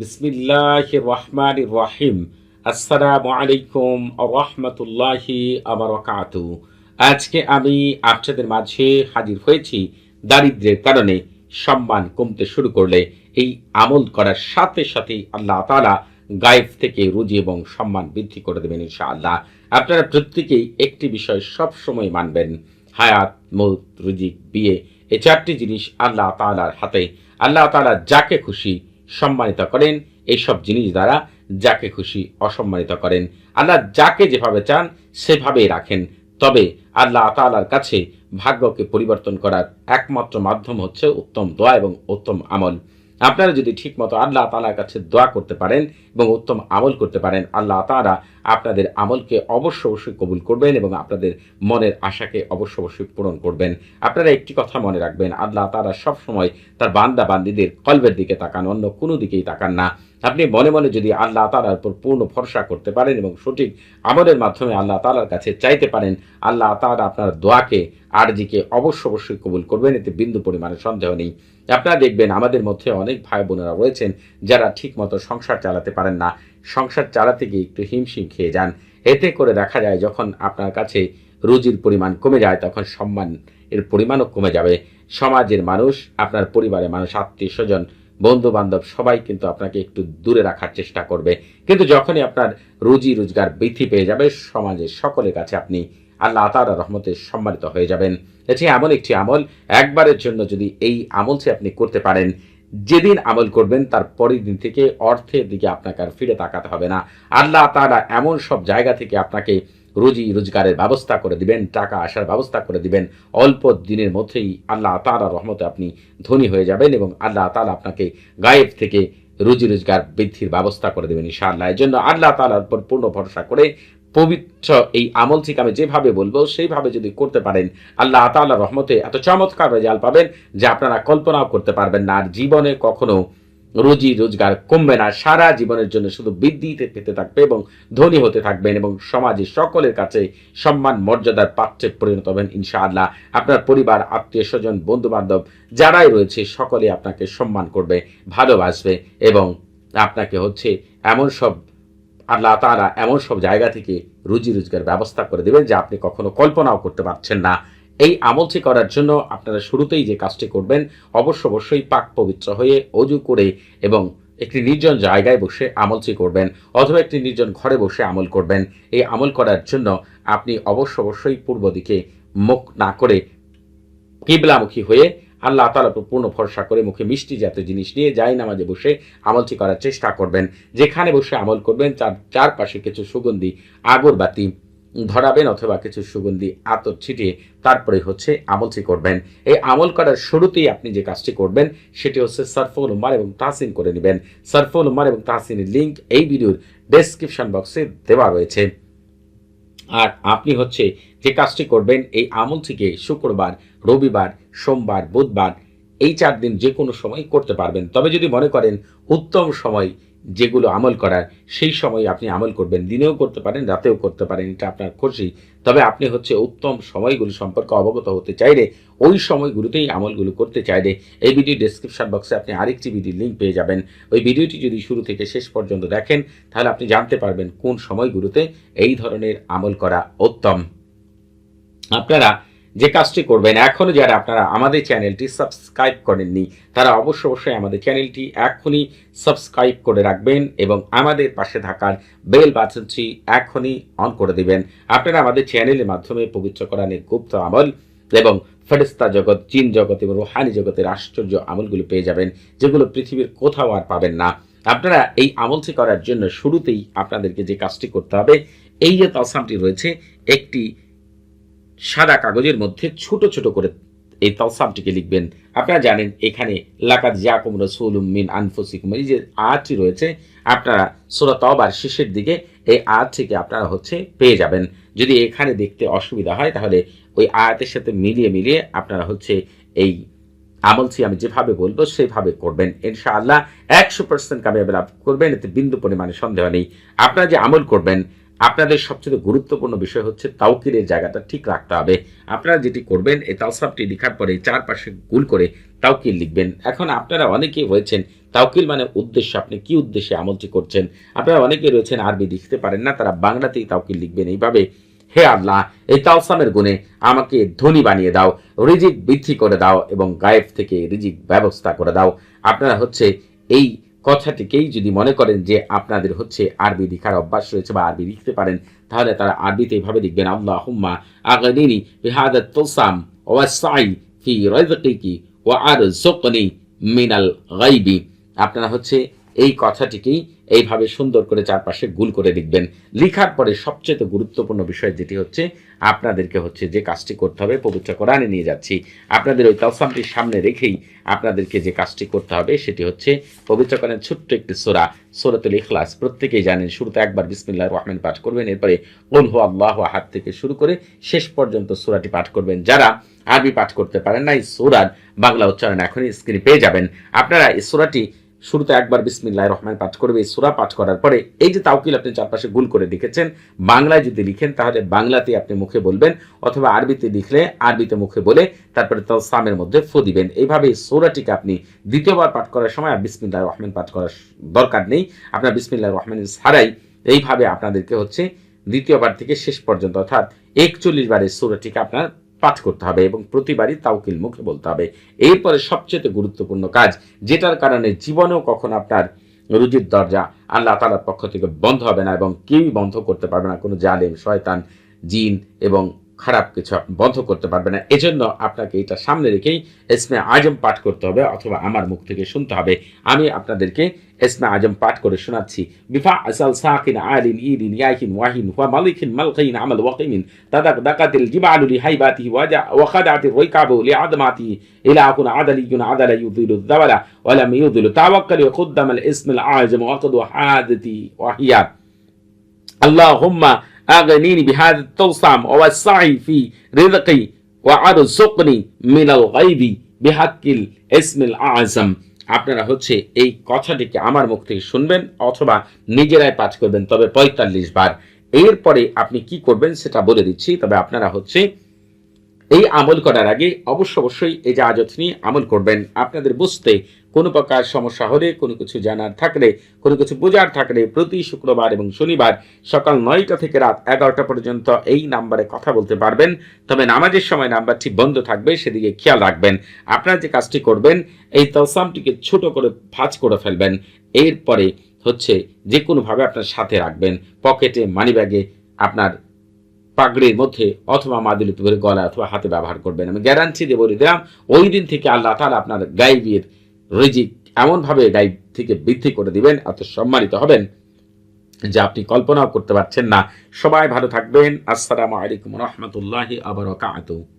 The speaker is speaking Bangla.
বিসমিল্লাহ রহমান রাহিম। আসসালামু আলাইকুম রহমতুল্লাহি আবরকাতু আজকে আমি আপনাদের মাঝে হাজির হয়েছি দারিদ্র্যের কারণে সম্মান কমতে শুরু করলে, এই আমল করার সাথে সাথে আল্লাহ তালা গায়েব থেকে রুজি এবং সম্মান বৃদ্ধি করে দেবেন ইনশাআল্লাহ। আপনারা প্রত্যেকেই একটি বিষয় সব সময় মানবেন, হায়াত, মৌত রুজিক বিয়ে, এই চারটি জিনিস আল্লাহ তাআলার হাতে। আল্লাহ তালা যাকে খুশি সম্মানিত করেন, এইসব জিনিস দ্বারা যাকে খুশি অসম্মানিত করেন। আল্লাহ যাকে যেভাবে চান, সেভাবেই রাখেন। তবে আল্লাহ তালার কাছে ভাগ্যকে পরিবর্তন করার একমাত্র মাধ্যম হচ্ছে উত্তম দোয়া এবং উত্তম আমল। আপনারা যদি ঠিকমতো আল্লাহ তালার কাছে দোয়া করতে পারেন এবং উত্তম আমল করতে পারেন, আল্লাহ তারা আপনাদের আমলকে অবশ্য অবশ্যই কবুল করবেন এবং আপনাদের মনের আশাকে অবশ্য অবশ্যই পূরণ করবেন। আপনারা একটি কথা মনে রাখবেন, আল্লাহ তারা সবসময় তার বান্দা বান্দিদের কলবের দিকে তাকান, অন্য কোনো দিকেই তাকান না। আপনি মনে মনে যদি আল্লাহ তাআলার উপর পূর্ণ ভরসা করতে পারেন এবং সঠিক আমলের মাধ্যমে আল্লাহ তালার কাছে চাইতে পারেন, আল্লাহ তাআলা আপনার দোয়াকে, আরজিকে অবশ্য অবশ্যই কবুল করবেন, এতে বিন্দু পরিমাণে সন্দেহ নেই। আপনারা দেখবেন আমাদের মধ্যে অনেক ভাই বোনেরা রয়েছেন যারা ঠিকমতো সংসার চালাতে পারেন না। সংসার চালাতে গিয়ে একটু হিমশিম খেয়ে যান। এতে করে দেখা যায় যখন আপনার কাছে রুজির পরিমাণ কমে যায়, তখন সম্মান এর পরিমাণও কমে যাবে। সমাজের মানুষ, আপনার পরিবারের মানুষ, আত্মীয় স্বজন বন্ধু বান্ধব সবাই কিন্তু আপনাকে একটু দূরে রাখার চেষ্টা করবে। কিন্তু যখনই আপনার রুজি রোজগার বৃদ্ধি পেয়ে যাবে, সমাজের সকলের কাছে আপনি আল্লাহ তাআলা রহমতে সম্মানিত হয়ে যাবেন। এটি এমন একটি আমল, একবারের জন্য যদি এই আমলটি আপনি করতে পারেন, যেদিন আমল করবেন তার পরের দিন থেকে অর্থের দিকে আপনাকে আর ফিরে তাকাতে হবে না। আল্লাহ তাআলা এমন সব জায়গা থেকে আপনাকে রুজি রোজগারের ব্যবস্থা করে দিবেন, টাকা আসার ব্যবস্থা করে দিবেন। অল্প দিনের মধ্যেই আল্লাহ তাআলা রহমতে আপনি ধনী হয়ে যাবেন এবং আল্লাহ তালা আপনাকে গায়েব থেকে রুজি রোজগার বৃদ্ধির ব্যবস্থা করে দেবেন ইনশাআল্লাহ। এর জন্য আল্লাহ তালার উপর পূর্ণ ভরসা করে পবিত্র এই আমল থেকে আমি যেভাবে বলব, সেইভাবে যদি করতে পারেন, আল্লাহ তাআলা রহমতে এত চমৎকার রেজাল্ট পাবেন যে আপনারা কল্পনাও করতে পারবেন না। আর জীবনে কখনো রুজি রোজগার কমবে না। সারা জীবনের জন্য শুধু বৃদ্ধিতে পেতে থাকবে এবং ধনী হতে থাকবেন এবং সমাজে সকলের কাছে সম্মান, মর্যাদার পাত্রে পরিণত হবেন ইনশাআল্লাহ। আপনার পরিবার, আত্মীয় স্বজন বন্ধু বান্ধব যারাই রয়েছে, সকলে আপনাকে সম্মান করবে, ভালোবাসবে এবং আপনাকে হচ্ছে এমন সব আল্লাহ তারা এমন সব জায়গা থেকে রুজি রোজগার ব্যবস্থা করে দেবেন যে আপনি কখনো কল্পনাও করতে পারছেন না। এই আমলটি করার জন্য আপনারা শুরুতেই যে কাজটি করবেন, অবশ্য অবশ্যই পাক পবিত্র হয়ে অজু করে এবং একটি নির্জন জায়গায় বসে আমলটি করবেন অথবা একটি নির্জন ঘরে বসে আমল করবেন। এই আমল করার জন্য আপনি অবশ্য অবশ্যই পূর্ব দিকে মুখ না করে কিবলামুখী হয়ে আল্লাহ তালা পূর্ণ ভরসা করে মুখে মিষ্টি জাতীয় জিনিস নিয়ে যাই নামাজে বসে আমলটি করার চেষ্টা করবেন। যেখানে বসে আমল করবেন, তার চারপাশে কিছু সুগন্ধি, আগরবাতি ধরাবেন অথবা কিছু সুগন্ধি আতর ছিটিয়ে তারপরে হচ্ছে আমলটি করবেন। এই আমল করার শুরুতেই আপনি যে কাজটি করবেন, সেটি হচ্ছে সারফুল উম্মার এবং তাহসিন করে নেবেন। সারফুল উম্মার এবং তাহসিনের লিঙ্ক এই ভিডিওর ডেসক্রিপশন বক্সে দেওয়া রয়েছে। আর আপনি হচ্ছে যে কাজটি করবেন, এই আমল থেকে শুক্রবার, রবিবার, সোমবার, বুধবার, এই চার দিন যে কোনো সময় করতে পারবেন। তবে যদি মনে করেন উত্তম সময় যেগুলো আমল করার, সেই সময় আপনি আমল করবেন, দিনেও করতে পারেন, রাতেও করতে পারেন, এটা আপনার খুশি। তবে আপনি হচ্ছে উত্তম সময়গুলো সম্পর্কে অবগত হতে চাইলে ওই সময়গুলোতেই আমলগুলো করতে চাইলে এই ভিডিও ডেসক্রিপশন বক্সে আপনি আরেকটি ভিডিও লিঙ্ক পেয়ে যাবেন। ওই ভিডিওটি যদি শুরু থেকে শেষ পর্যন্ত দেখেন, তাহলে আপনি জানতে পারবেন কোন সময়গুলোতে এই ধরনের আমল করা উত্তম। আপনারা যে কাজটি করবেন, এখনও যারা আপনারা আমাদের চ্যানেলটি সাবস্ক্রাইব করেননি, তারা অবশ্য অবশ্যই আমাদের চ্যানেলটি এখনই সাবস্ক্রাইব করে রাখবেন এবং আমাদের পাশে থাকার বেল বাটনটি এখনই অন করে দিবেন। আপনারা আমাদের চ্যানেলের মাধ্যমে পবিত্র কোরআনের গুপ্ত আমল এবং ফেরিস্তা জগৎ চীন জগৎ এবং রোহানি জগতের আশ্চর্য আমলগুলো পেয়ে যাবেন, যেগুলো পৃথিবীর কোথাও আর পাবেন না। আপনারা এই আমলটি করার জন্য শুরুতেই আপনাদেরকে যে কাজটি করতে হবে, এই যে তলসামটি রয়েছে, একটি সাদা কাগজের মধ্যে ছোট ছোট করে এই তলসামটিকে লিখবেন। আপনারা জানেন, এখানে লাকাত জাকুম রসুল মিন আনফুসিকুম, এই যে আয়াতটি রয়েছে, আপনারা সুরা তবার শেষের দিকে এই আয়াত থেকে আপনারা হচ্ছে পেয়ে যাবেন। যদি এখানে দেখতে অসুবিধা হয়, তাহলে ওই আয়াতের সাথে মিলিয়ে মিলিয়ে আপনারা হচ্ছে এই আমলটি আমি যেভাবে বলব, সেভাবে করবেন। ইনশাআল্লাহ একশো পার্সেন্ট কামিয়াব লাভ করবেন, এতে বিন্দু পরিমাণে সন্দেহ নেই। আপনারা যে আমল করবেন আপনাদের সবচেয়ে গুরুত্বপূর্ণ বিষয় হচ্ছে তাওকিরের জায়গাটা ঠিক রাখতে হবে। আপনারা যেটি করবেন, এই তালসাবটি লেখার পরে চারপাশে গুল করে তাওকির লিখবেন। এখন আপনারা অনেকেই হয়েছেন তাওকিল মানে উদ্দেশ্য, আপনি কি উদ্দেশ্যে আমলটি করছেন? আপনারা অনেকেই রয়েছেন, আরবি লিখতে পারেন না, তারা বাংলাতেই তাওকিল লিখবেন। এইভাবে হে আল্লাহ, এই তাওসামের গুণে আমাকে ধনী বানিয়ে দাও, রিজিক বৃদ্ধি করে দাও এবং গায়েব থেকে রিজিক ব্যবস্থা করে দাও। আপনারা হচ্ছে এই কথাটিকেই যদি মনে করেন যে আপনাদের হচ্ছে আরবি লিখার অভ্যাস রয়েছে বা আরবি লিখতে পারেন, তাহলে তারা আরবিতে এইভাবে লিখবেন আল্লাহ হুম্মা আগদিনী বিহাদাত তোসাম ওয়াসাই ফি রাজকিকি ওয়া আর জোকনি মিনাল গাইবি। আপনারা হচ্ছে এই কথাটিকেই এইভাবে সুন্দর করে চারপাশে গুল করে লিখবেন। লিখার পরে সবচেয়ে গুরুত্বপূর্ণ বিষয় যেটি হচ্ছে, আপনাদেরকে হচ্ছে যে কাজটি করতে হবে, পবিত্র কোরআনে নিয়ে যাচ্ছি। আপনাদের ওই তাওসামটির সামনে রেখেই আপনাদেরকে যে কাজটি করতে হবে সেটি হচ্ছে পবিত্রকরণের ছোট্ট একটি সোরা, সোরাতুল ইখলাস। প্রত্যেকেই জানেন শুরুতে একবার বিসমিল্লাহ রহমান পাঠ করবেন, এরপরে কোন হো আল্লাহ হাত থেকে শুরু করে শেষ পর্যন্ত সোরাটি পাঠ করবেন। যারা আরবি পাঠ করতে পারেন না, এই সোরার বাংলা উচ্চারণ এখনই স্ক্রিনে পেয়ে যাবেন। আপনারা এই সোরাটি শুরুতে একবার বিসমিল্লাহ রহমান পাঠ করবে। এই সুরা পাঠ করার পরে এই যে তাওকিল আপনি চারপাশে গুল করে লিখেছেন বাংলায় যদি লিখেন, তাহলে বাংলাতে আপনি মুখে বলবেন অথবা আরবিতে লিখলে আরবিতে মুখে বলে তারপরে সামের মধ্যে ফু দিবেন। এইভাবে এই সুরাটিকে আপনি দ্বিতীয়বার পাঠ করার সময় বিসমিল্লাহ রহমান পাঠ করার দরকার নেই। আপনার বিসমিল্লাহ রহমান ছাড়াই এইভাবে আপনাদেরকে হচ্ছে দ্বিতীয়বার থেকে শেষ পর্যন্ত অর্থাৎ একচল্লিশ বারের সুরাটিকে আপনার পাঠ করতে হবে এবং প্রতিবারই তাওকিল মুখে বলতে হবে। এরপরে সবচেয়ে গুরুত্বপূর্ণ কাজ, যেটার কারণে জীবনেও কখন আপনার রুজির দরজা আল্লাহ তালার পক্ষ থেকে বন্ধ হবে না এবং কেউই বন্ধ করতে পারবে না। কোনো জালেম, শয়তান, জিন এবং খারাপ কিছু আপনি বন্ধ করতে পারবেন না। এজন্য আপনাকে এটা সামনে রেখেই এসমে আজম পাঠ করতে হবে অথবা আমার মুখ থেকে শুনতে হবে। আমি আপনাদেরকে এসমে আজম পাঠ করে শোনাচ্ছি। বিফা আসাল সাকিন আলিন ইদিন ইয়াহিন ওয়াহিন হুয়া মালিকিন মালকিন আমাল ওয়াকিমিন তাদাক দাকাতিল জিবালুলি হাইবাতি ওয়াজা ওয়াকাদাতি ওয়াইকাবু লি আদমাতি ইলা ইলাহুন আদালিয়ুন আদালা ইউদিলু দাওয়ালা ওয়া লাম ইউদিলু তাওয়াক্কাল ইখদ্দামাল ইসমাল আজম ওয়াকদু হাদতি ওয়াহিয়া। আল্লাহুম্মা أغنيني بهذا التوسم ووسعي في رزقي وارزقني من الغيب بحق الاسم الأعظم আপনারা হচ্ছে এই কথাটিকে আমার মুখ থেকে শুনবেন অথবা নিজেরাই পাঠ করবেন তবে পঁয়তাল্লিশ বার এরপরে আপনি কি করবেন সেটা বলে দিচ্ছি তবে আপনারা হচ্ছে এই আমল করার আগে অবশ্য অবশ্যই এই যে আজত নিয়ে আমল করবেন। আপনাদের বুঝতে কোনো প্রকার সমস্যা হলে, কোনো কিছু জানার থাকলে, কোনো কিছু বোঝার থাকলে প্রতি শুক্রবার এবং শনিবার সকাল নয়টা থেকে রাত এগারোটা পর্যন্ত এই নাম্বারে কথা বলতে পারবেন। তবে নামাজের সময় নাম্বারটি বন্ধ থাকবে, সেদিকে খেয়াল রাখবেন। আপনারা যে কাজটি করবেন, এই তলসামটিকে ছোট করে ভাঁজ করে ফেলবেন। এরপরে হচ্ছে যে কোনোভাবে আপনার সাথে রাখবেন। পকেটে মানিব্যাগে আপনার পাগড়ির মধ্যে অথবা মাদুলি করে গলা অথবা হাতে ব্যবহার করবেন। আমি গ্যারান্টি দিয়ে দিলাম ওই দিন থেকে আল্লাহ তালা আপনার গাইবের রিজিক এমনভাবে গাইব থেকে বৃদ্ধি করে দিবেন, এত সম্মানিত হবেন যে আপনি কল্পনাও করতে পারছেন না। সবাই ভালো থাকবেন। আসসালামু আলাইকুম রহমতুল্লাহি আবার